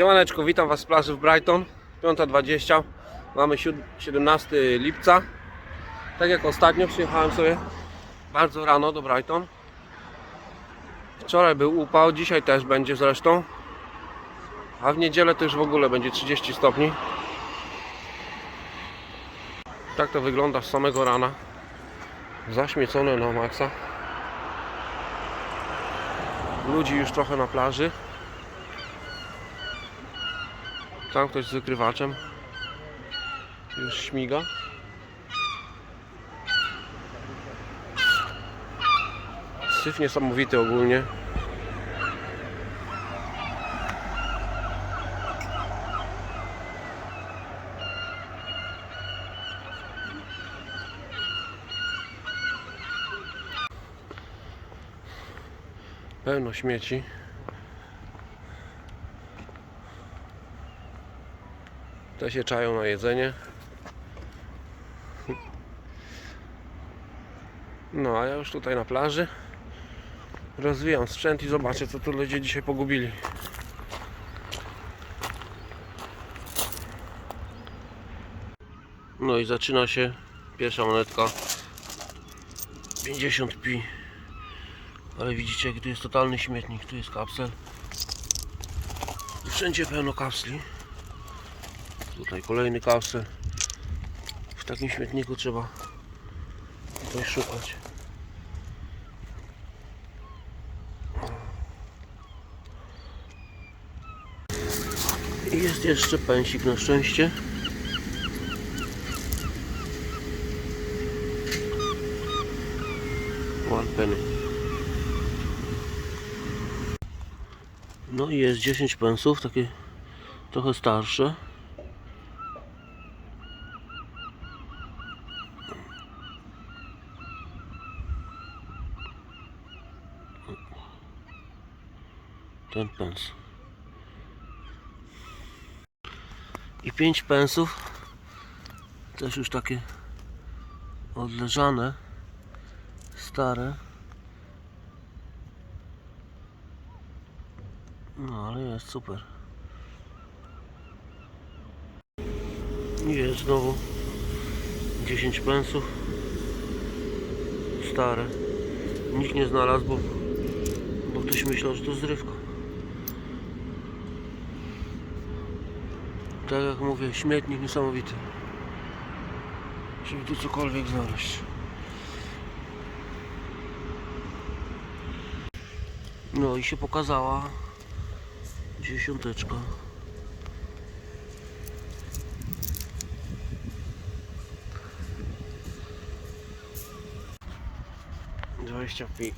Siemaneczko, witam Was z plaży w Brighton. 5.20 Mamy siód- 17 lipca. Tak jak ostatnio przyjechałem sobie bardzo rano do Brighton. Wczoraj był upał, dzisiaj też będzie zresztą. A w niedzielę to już w ogóle będzie 30 stopni. Tak to wygląda z samego rana. Zaśmiecone na maksa. Ludzi już trochę na plaży Tam ktoś z wykrywaczem już śmiga. Syf niesamowity ogólnie. Pełno śmieci. Te się czają na jedzenie. No, a ja już tutaj na plaży rozwijam sprzęt i zobaczę, co tu ludzie dzisiaj pogubili. No i zaczyna się pierwsza monetka 50 pi. Ale widzicie, jaki tu jest totalny śmietnik. Tu jest kapsel. I wszędzie pełno kapsli. Tutaj kolejny kapsel. W takim śmietniku trzeba coś szukać. I jest jeszcze pęsik na szczęście. One penny. No i jest 10 pensów, takie trochę starsze. Ten pens. I 5 pensów, też już takie odleżane, stare. No ale jest super. I jest znowu 10 pensów, stare. Nikt nie znalazł, bo, bo ktoś myślał, że to zrywka. Tak jak mówię, śmietnik niesamowity. Żeby tu cokolwiek znaleźć. No i się pokazała dziesiąteczka. Dwadzieścia pi.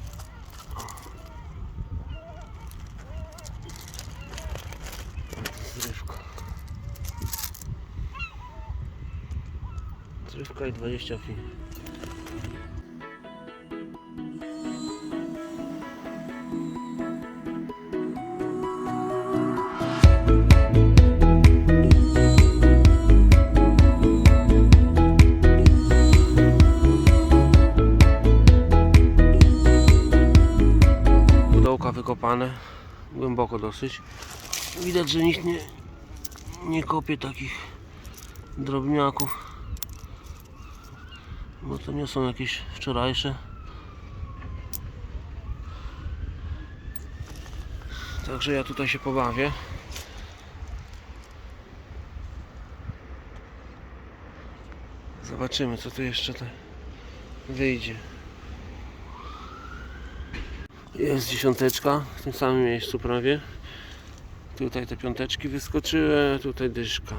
Zrywka. Zrywka i 20 fi. Dołka wykopane, głęboko dosyć. Widać, że nikt nie, nie kopie takich drobniaków bo to nie są jakieś wczorajsze. Także ja tutaj się pobawię. Zobaczymy co tu jeszcze te wyjdzie. Jest dziesiąteczka w tym samym miejscu prawie. Tutaj te piąteczki wyskoczyły tutaj dyszka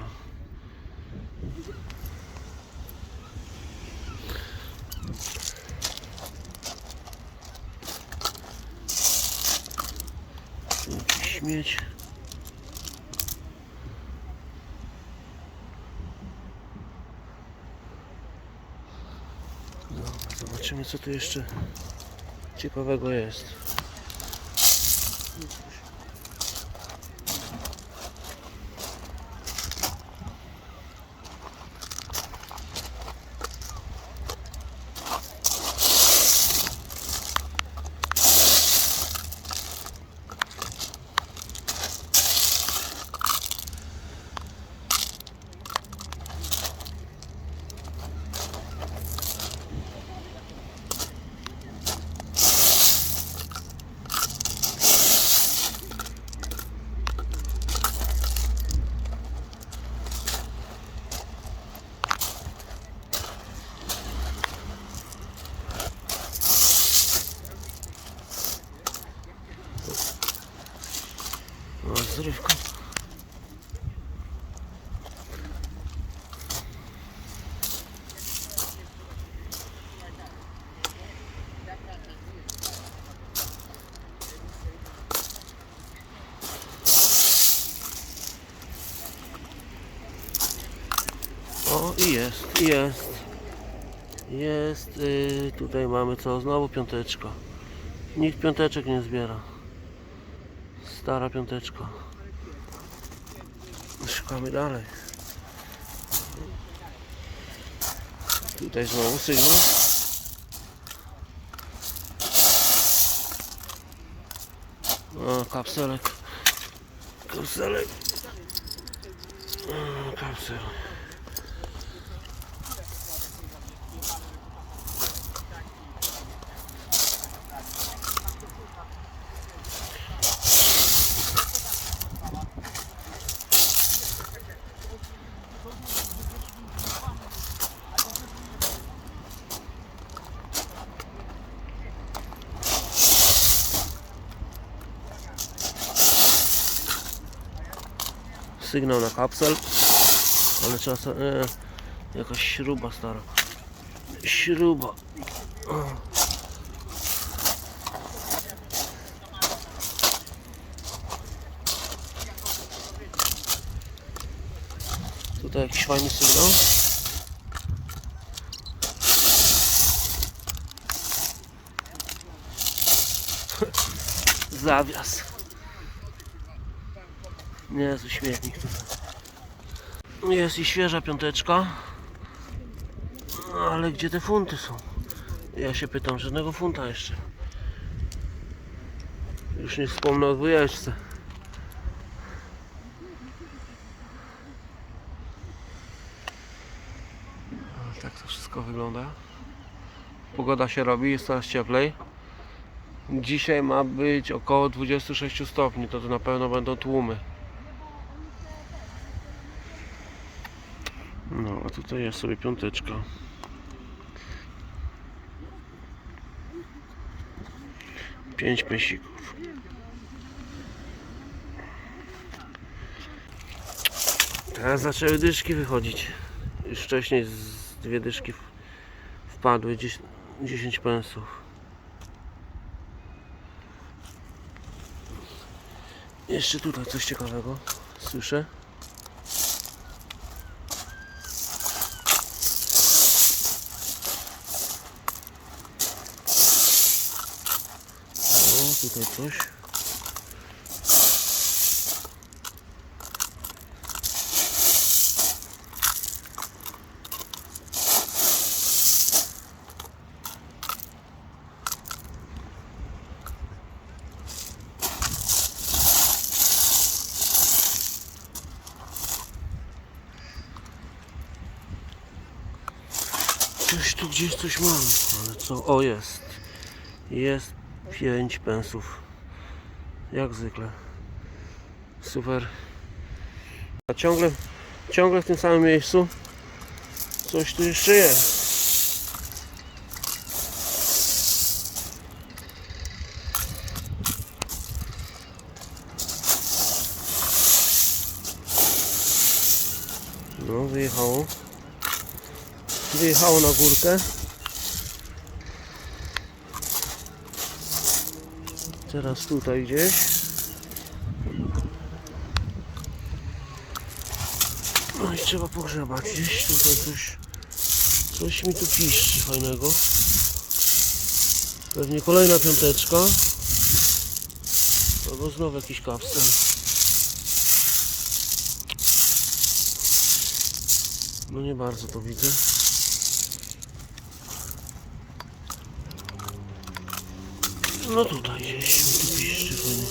śmieć. Dobra, zobaczymy co tu jeszcze ciekawego jest. rozrywką. O i jest, i jest. Jest, y, tutaj mamy co? Znowu piąteczka. Nikt piąteczek nie zbiera. Stara piąteczka. Szukamy dalej. Tutaj znowu sygnał. O, kapselek. Kapselek. O, kapsel. Sygnał na kapsel. Ale czasem e, jakaś śruba stara. Śruba. Tutaj jakiś fajny sygnał. Zawias. Jest śmietnik tutaj. Jest i świeża piąteczka. Ale gdzie te funty są? Ja się pytam, żadnego funta jeszcze. Już nie wspomnę o dwójeczce. Tak to wszystko wygląda. Pogoda się robi, jest coraz cieplej. Dzisiaj ma być około 26 stopni, to, to na pewno będą tłumy. No, a tutaj jest sobie piąteczka. Pięć pęsików. Teraz zaczęły dyszki wychodzić. Już wcześniej z dwie dyszki wpadły, 10, 10 pensów. Jeszcze tutaj coś ciekawego słyszę. O, tutaj coś. Coś tu gdzieś coś mam, ale co? O jest. Jest 5 pensów. Jak zwykle. Super. A ciągle, ciągle w tym samym miejscu coś tu jeszcze jest. No, wyjechało. Wyjechało na górkę. Teraz tutaj gdzieś. No i trzeba pogrzebać gdzieś tutaj coś. Coś mi tu piszczy fajnego. Pewnie kolejna piąteczka. Albo znowu jakiś kapsel. No nie bardzo to widzę. No tutaj gdzieś tu piszczy fajnie.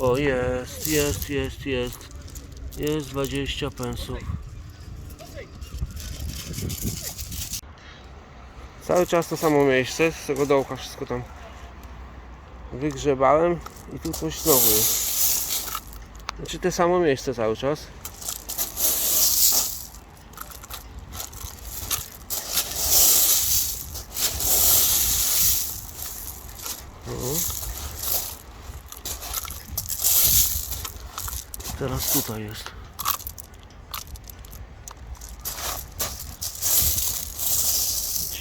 O jest, jest, jest, jest. Jest 20 pensów. Cały czas to samo miejsce, z tego dołka wszystko tam wygrzebałem i tu coś znowu jest. Znaczy te samo miejsce cały czas. Mhm. Teraz tutaj jest.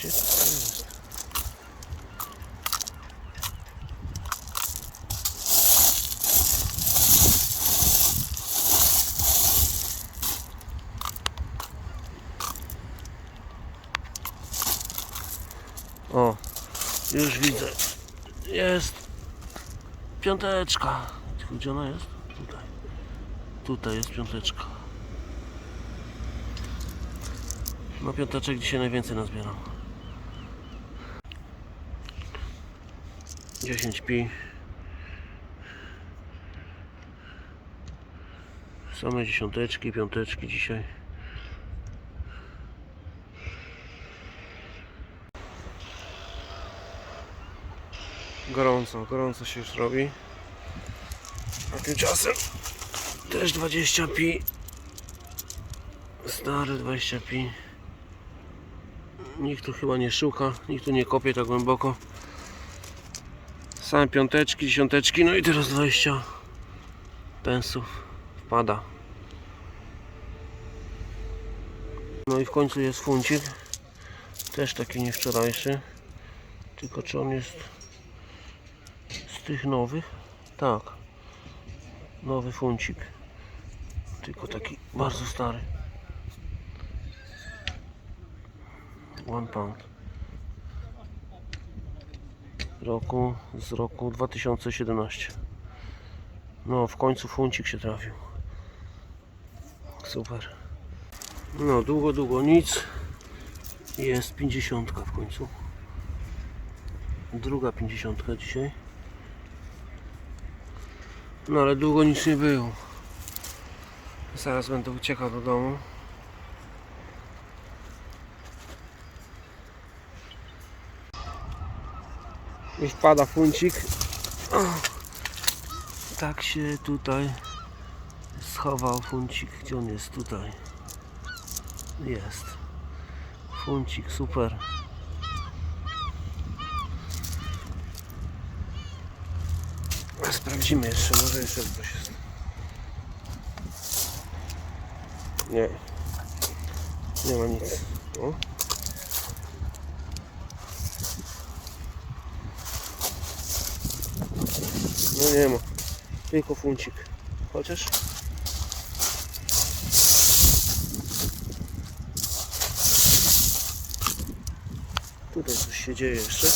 Jest? O, już widzę. Jest piąteczka. Gdzie ona jest? Tutaj. Tutaj jest piąteczka. No piąteczek dzisiaj najwięcej nazbieram. 10 pi. Same dziesiąteczki, piąteczki dzisiaj. Gorąco, gorąco się już robi. A tymczasem też 20 pi. Stare 20 pi. Nikt tu chyba nie szuka, nikt tu nie kopie tak głęboko. Same piąteczki, dziesiąteczki, no i teraz 20 pensów wpada. No i w końcu jest funcik. Też taki nie wczorajszy. Tylko czy on jest tych nowych? Tak. Nowy funcik. Tylko taki bardzo stary. One pound. Roku z roku 2017. No, w końcu funcik się trafił. Super. No, długo, długo nic. Jest 50 w końcu. Druga 50 dzisiaj. No, ale długo nic nie było. Zaraz będę uciekał do domu. I wpada funcik. Tak się tutaj schował funcik. Gdzie on jest? Tutaj. Jest. Funcik, super. A Sprawdzimy jeszcze, może jeszcze coś jest. Nie. Nie ma nic. O. No nie ma. Tylko funcik. Chociaż. Tutaj coś się dzieje jeszcze.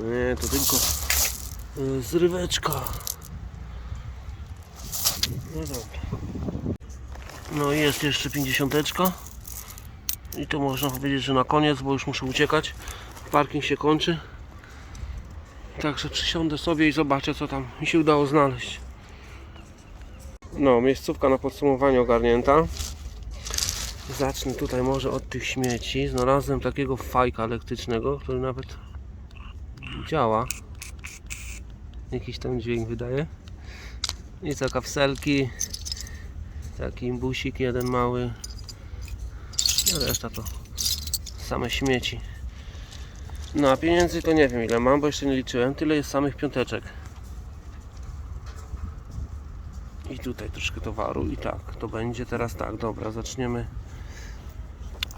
Nie, to tylko zryweczka. No dobra. No jest jeszcze pięćdziesiąteczka. I to można powiedzieć, że na koniec, bo już muszę uciekać. Parking się kończy. Także przysiądę sobie i zobaczę co tam mi się udało znaleźć. No, miejscówka na podsumowanie ogarnięta. Zacznę tutaj może od tych śmieci. Znalazłem takiego fajka elektrycznego, który nawet działa. Jakiś tam dźwięk wydaje. I co kapselki. Taki imbusik jeden mały. A reszta to same śmieci. No a pieniędzy to nie wiem ile mam, bo jeszcze nie liczyłem. Tyle jest samych piąteczek. I tutaj troszkę towaru i tak, to będzie teraz tak, dobra, zaczniemy.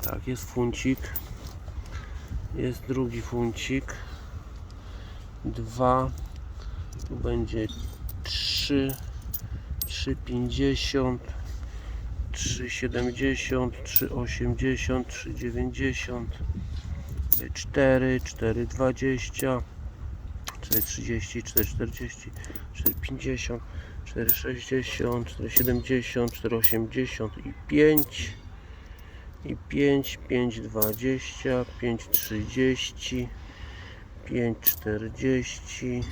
Tak, jest funcik. Jest drugi funcik. Dwa. Tu będzie trzy. Trzy pięćdziesiąt. 3,70, 3,80, 3,90, 4, 4,20, 4,30, 4,40, 4,50, 4,60, 4,70, 4,80 i 5 i 5, 5,20, 5,30, 5,40,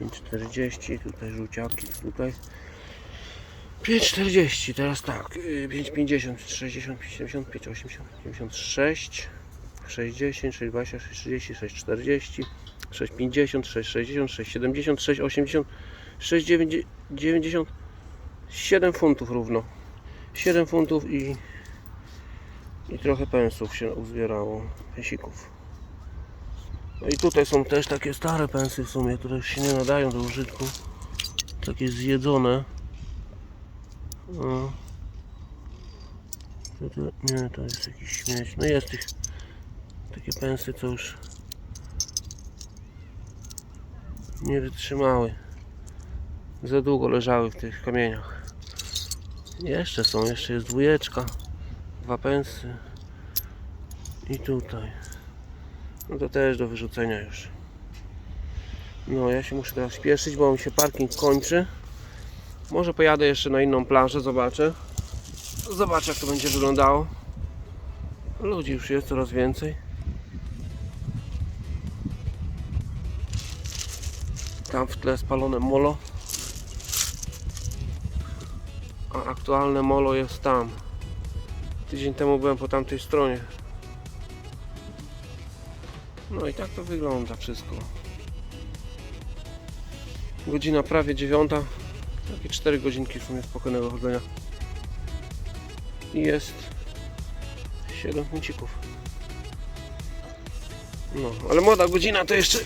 5,40, tutaj żółciaki, tutaj 5,40, teraz tak, y, 5,50, 60, 75, 80, 96, 6,10, 6,20, 6,30, 6,40, 6,50, 6,60, 6,70, 6,80, 6,90, 7 funtów równo. 7 funtów i, i trochę pensów się uzbierało, pensików. No i tutaj są też takie stare pensy w sumie, które już się nie nadają do użytku. Takie zjedzone. O. Co to? Nie, to jest jakiś śmieć. No jest tych takie pensy, co już nie wytrzymały. Za długo leżały w tych kamieniach. Jeszcze są, jeszcze jest dwójeczka. Dwa pensy. I tutaj. No to też do wyrzucenia już. No ja się muszę teraz śpieszyć, bo mi się parking kończy. Może pojadę jeszcze na inną plażę, zobaczę. Zobaczę jak to będzie wyglądało. Ludzi już jest coraz więcej. Tam w tle spalone molo. A aktualne molo jest tam. Tydzień temu byłem po tamtej stronie. No i tak to wygląda wszystko. Godzina prawie dziewiąta. Takie 4 godzinki w sumie spokojnego chodzenia. I jest 7 minucików. No, ale młoda godzina to jeszcze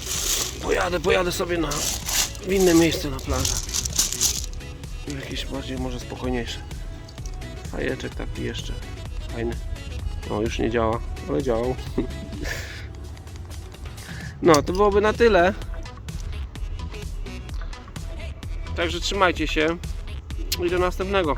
pojadę, pojadę sobie na w inne miejsce na plażę. Jakieś bardziej może spokojniejsze. Fajeczek taki jeszcze. Fajny. O, już nie działa, ale działał. No, to byłoby na tyle. Także trzymajcie się i do następnego.